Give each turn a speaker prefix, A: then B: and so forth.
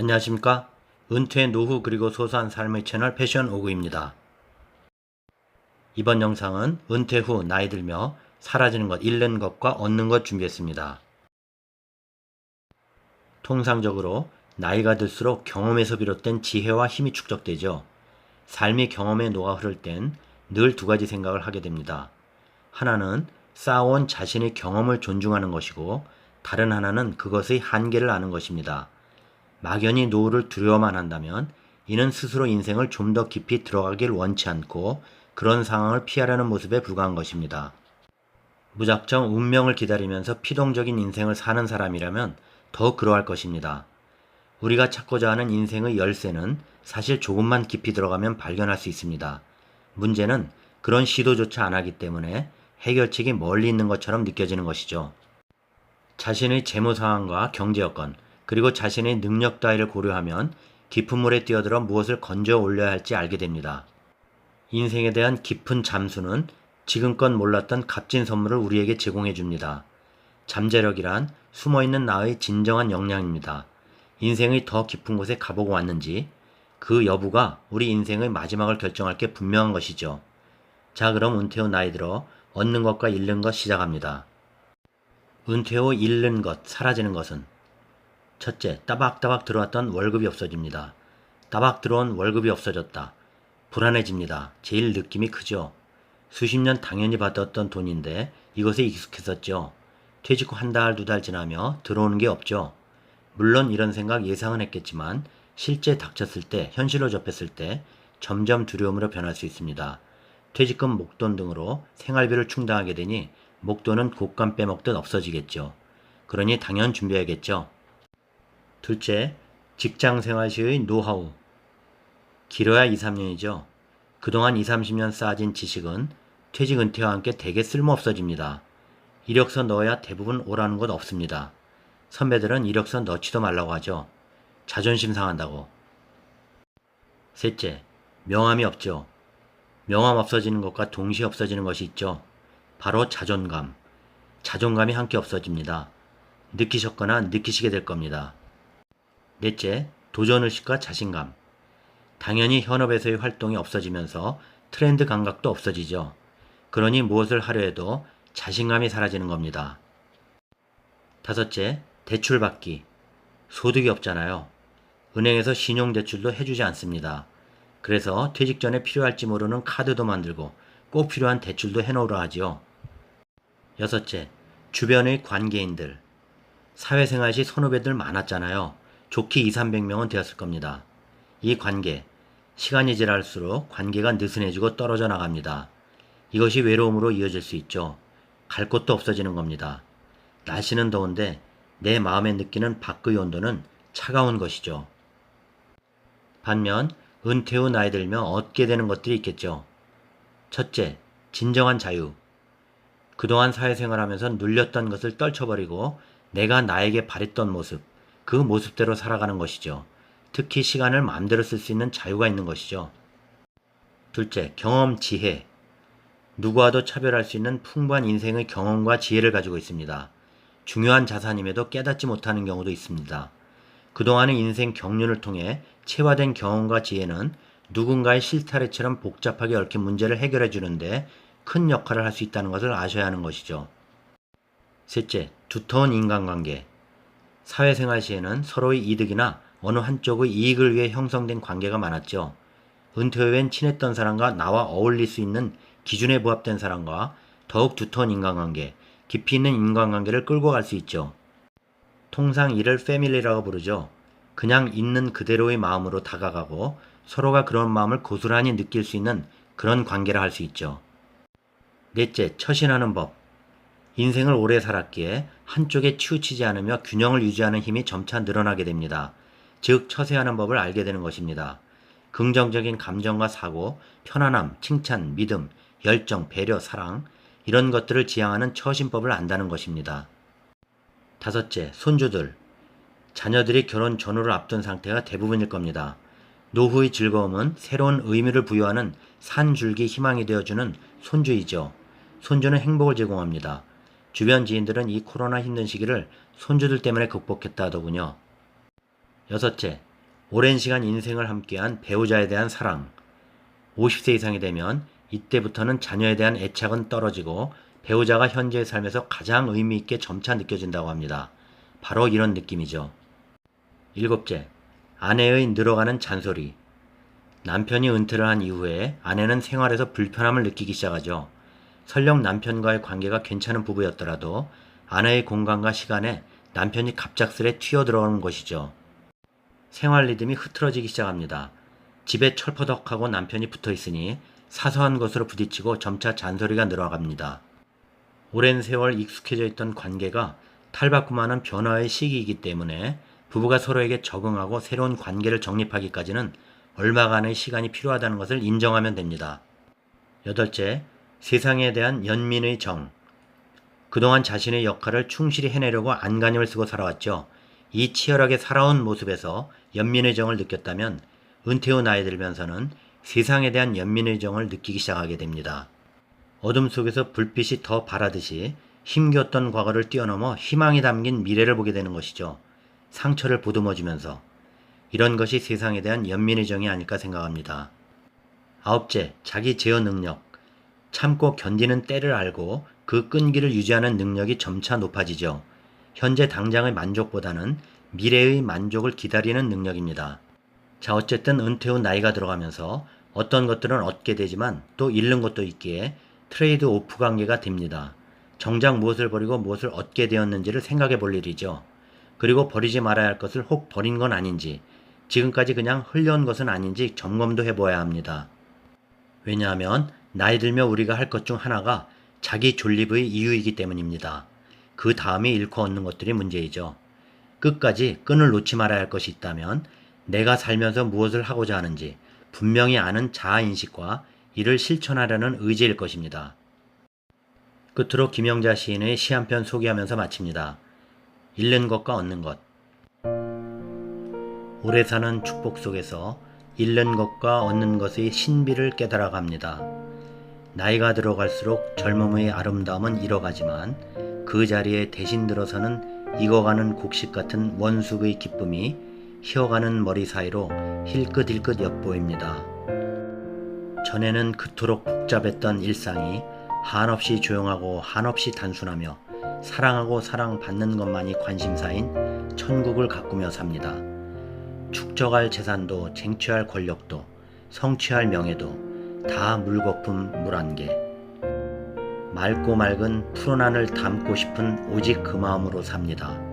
A: 안녕하십니까? 은퇴 노후 그리고 소소한 삶의 채널 패션 오구입니다. 이번 영상은 은퇴 후 나이 들며 사라지는 것, 잃는 것과 얻는 것 준비했습니다. 통상적으로 나이가 들수록 경험에서 비롯된 지혜와 힘이 축적되죠. 삶이 경험에 녹아 흐를 땐 늘 두 가지 생각을 하게 됩니다. 하나는 쌓아온 자신의 경험을 존중하는 것이고 다른 하나는 그것의 한계를 아는 것입니다. 막연히 노후를 두려워만 한다면 이는 스스로 인생을 좀 더 깊이 들어가길 원치 않고 그런 상황을 피하려는 모습에 불과한 것입니다. 무작정 운명을 기다리면서 피동적인 인생을 사는 사람이라면 더 그러할 것입니다. 우리가 찾고자 하는 인생의 열쇠는 사실 조금만 깊이 들어가면 발견할 수 있습니다. 문제는 그런 시도조차 안 하기 때문에 해결책이 멀리 있는 것처럼 느껴지는 것이죠. 자신의 재무 상황과 경제 여건, 그리고 자신의 능력 따위를 고려하면 깊은 물에 뛰어들어 무엇을 건져 올려야 할지 알게 됩니다. 인생에 대한 깊은 잠수는 지금껏 몰랐던 값진 선물을 우리에게 제공해 줍니다. 잠재력이란 숨어있는 나의 진정한 역량입니다. 인생의 더 깊은 곳에 가보고 왔는지 그 여부가 우리 인생의 마지막을 결정할 게 분명한 것이죠. 자 그럼 은퇴 후 나이 들어 얻는 것과 잃는 것 시작합니다. 은퇴 후 잃는 것, 사라지는 것은 첫째, 따박따박 들어왔던 월급이 없어집니다. 따박 들어온 월급이 없어졌다. 불안해집니다. 제일 느낌이 크죠. 수십 년 당연히 받았던 돈인데 이것에 익숙했었죠. 퇴직 후 한 달, 두 달 지나며 들어오는 게 없죠. 물론 이런 생각 예상은 했겠지만 실제 닥쳤을 때, 현실로 접했을 때 점점 두려움으로 변할 수 있습니다. 퇴직금, 목돈 등으로 생활비를 충당하게 되니 목돈은 곶감 빼먹듯 없어지겠죠. 그러니 당연 준비해야겠죠. 둘째, 직장 생활 시의 노하우. 길어야 2, 3년이죠. 그동안 2, 30년 쌓아진 지식은 퇴직 은퇴와 함께 대개 쓸모 없어집니다. 이력서 넣어야 대부분 오라는 것 없습니다. 선배들은 이력서 넣지도 말라고 하죠. 자존심 상한다고. 셋째, 명함이 없죠. 명함 없어지는 것과 동시에 없어지는 것이 있죠. 바로 자존감. 자존감이 함께 없어집니다. 느끼셨거나 느끼시게 될 겁니다. 넷째, 도전의식과 자신감. 당연히 현업에서의 활동이 없어지면서 트렌드 감각도 없어지죠. 그러니 무엇을 하려 해도 자신감이 사라지는 겁니다. 다섯째, 대출받기. 소득이 없잖아요. 은행에서 신용대출도 해주지 않습니다. 그래서 퇴직 전에 필요할지 모르는 카드도 만들고 꼭 필요한 대출도 해놓으라 하지요. 여섯째, 주변의 관계인들. 사회생활 시 선후배들 많았잖아요. 좋게 2, 300명은 되었을 겁니다. 이 관계, 시간이 지날수록 관계가 느슨해지고 떨어져 나갑니다. 이것이 외로움으로 이어질 수 있죠. 갈 곳도 없어지는 겁니다. 날씨는 더운데 내 마음에 느끼는 밖의 온도는 차가운 것이죠. 반면 은퇴 후 나이 들면 얻게 되는 것들이 있겠죠. 첫째, 진정한 자유. 그동안 사회생활하면서 눌렸던 것을 떨쳐버리고 내가 나에게 바랬던 모습, 그 모습대로 살아가는 것이죠. 특히 시간을 마음대로 쓸 수 있는 자유가 있는 것이죠. 둘째, 경험, 지혜. 누구와도 차별할 수 있는 풍부한 인생의 경험과 지혜를 가지고 있습니다. 중요한 자산임에도 깨닫지 못하는 경우도 있습니다. 그동안의 인생 경륜을 통해 체화된 경험과 지혜는 누군가의 실타래처럼 복잡하게 얽힌 문제를 해결해 주는데 큰 역할을 할 수 있다는 것을 아셔야 하는 것이죠. 셋째, 두터운 인간관계. 사회생활 시에는 서로의 이득이나 어느 한쪽의 이익을 위해 형성된 관계가 많았죠. 은퇴 후엔 친했던 사람과 나와 어울릴 수 있는 기준에 부합된 사람과 더욱 두터운 인간관계, 깊이 있는 인간관계를 끌고 갈 수 있죠. 통상 이를 패밀리라고 부르죠. 그냥 있는 그대로의 마음으로 다가가고 서로가 그런 마음을 고스란히 느낄 수 있는 그런 관계라 할 수 있죠. 넷째, 처신하는 법. 인생을 오래 살았기에 한쪽에 치우치지 않으며 균형을 유지하는 힘이 점차 늘어나게 됩니다. 즉, 처세하는 법을 알게 되는 것입니다. 긍정적인 감정과 사고, 편안함, 칭찬, 믿음, 열정, 배려, 사랑, 이런 것들을 지향하는 처신법을 안다는 것입니다. 다섯째, 손주들. 자녀들이 결혼 전후를 앞둔 상태가 대부분일 겁니다. 노후의 즐거움은 새로운 의미를 부여하는 산줄기 희망이 되어주는 손주이죠. 손주는 행복을 제공합니다. 주변 지인들은 이 코로나 힘든 시기를 손주들 때문에 극복했다 하더군요. 여섯째, 오랜 시간 인생을 함께한 배우자에 대한 사랑. 50세 이상이 되면 이때부터는 자녀에 대한 애착은 떨어지고 배우자가 현재의 삶에서 가장 의미 있게 점차 느껴진다고 합니다. 바로 이런 느낌이죠. 일곱째, 아내의 늘어가는 잔소리. 남편이 은퇴를 한 이후에 아내는 생활에서 불편함을 느끼기 시작하죠. 설령 남편과의 관계가 괜찮은 부부였더라도 아내의 공간과 시간에 남편이 갑작스레 튀어들어오는 것이죠. 생활 리듬이 흐트러지기 시작합니다. 집에 철퍼덕하고 남편이 붙어 있으니 사소한 것으로 부딪히고 점차 잔소리가 늘어갑니다. 오랜 세월 익숙해져 있던 관계가 탈바꿈하는 변화의 시기이기 때문에 부부가 서로에게 적응하고 새로운 관계를 정립하기까지는 얼마간의 시간이 필요하다는 것을 인정하면 됩니다. 여덟째, 세상에 대한 연민의 정. 그동안 자신의 역할을 충실히 해내려고 안간힘을 쓰고 살아왔죠. 이 치열하게 살아온 모습에서 연민의 정을 느꼈다면 은퇴 후 나이 들면서는 세상에 대한 연민의 정을 느끼기 시작하게 됩니다. 어둠 속에서 불빛이 더 바라듯이 힘겼던 과거를 뛰어넘어 희망이 담긴 미래를 보게 되는 것이죠. 상처를 보듬어 주면서 이런 것이 세상에 대한 연민의 정이 아닐까 생각합니다. 아홉째, 자기 제어 능력. 참고 견디는 때를 알고 그 끈기를 유지하는 능력이 점차 높아지죠. 현재 당장의 만족보다는 미래의 만족을 기다리는 능력입니다. 자, 어쨌든 은퇴 후 나이가 들어가면서 어떤 것들은 얻게 되지만 또 잃는 것도 있기에 트레이드 오프 관계가 됩니다. 정작 무엇을 버리고 무엇을 얻게 되었는지를 생각해 볼 일이죠. 그리고 버리지 말아야 할 것을 혹 버린 건 아닌지, 지금까지 그냥 흘려온 것은 아닌지 점검도 해보아야 합니다. 왜냐하면 나이 들며 우리가 할 것 중 하나가 자기 존립의 이유이기 때문입니다. 그 다음에 잃고 얻는 것들이 문제이죠. 끝까지 끈을 놓지 말아야 할 것이 있다면 내가 살면서 무엇을 하고자 하는지 분명히 아는 자아인식과 이를 실천하려는 의지일 것입니다. 끝으로 김영자 시인의 시 한 편 소개하면서 마칩니다. 잃는 것과 얻는 것. 오래 사는 축복 속에서 잃는 것과 얻는 것의 신비를 깨달아 갑니다. 나이가 들어갈수록 젊음의 아름다움은 잃어가지만 그 자리에 대신 들어서는 익어가는 곡식 같은 원숙의 기쁨이 희어가는 머리 사이로 힐끗힐끗 엿보입니다. 전에는 그토록 복잡했던 일상이 한없이 조용하고 한없이 단순하며 사랑하고 사랑받는 것만이 관심사인 천국을 가꾸며 삽니다. 축적할 재산도 쟁취할 권력도 성취할 명예도 다 물거품 물한 개. 맑고 맑은 푸른 하늘 담고 싶은 오직 그 마음으로 삽니다.